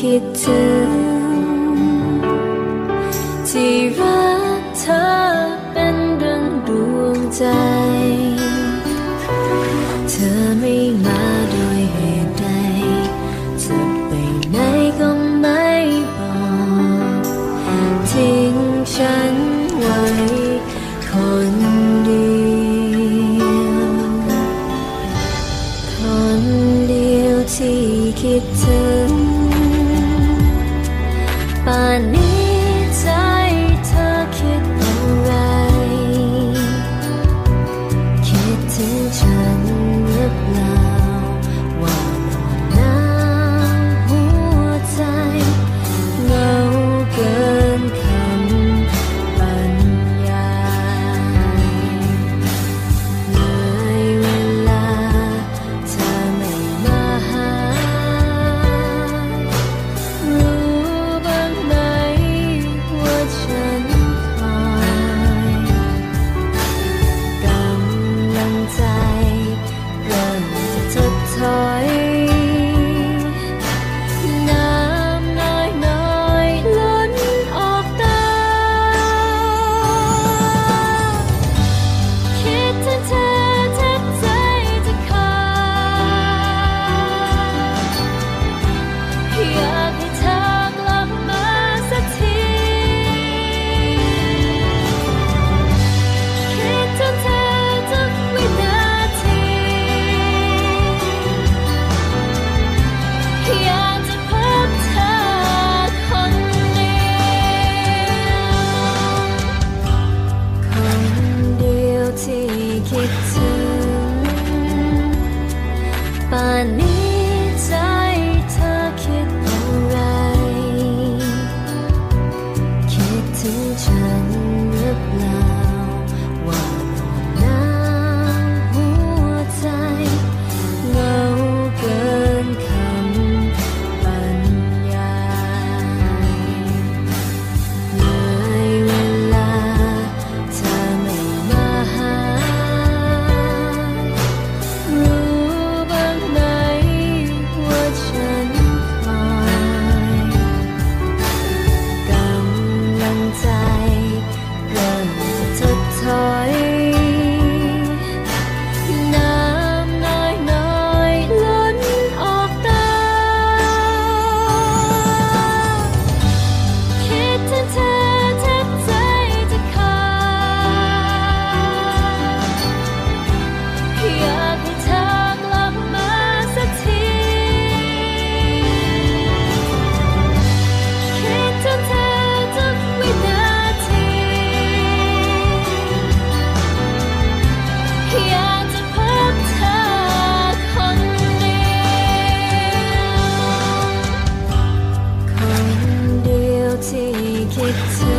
คิดถึง ที่รักเธอเป็นดังดวงใจ 不见 funny kicked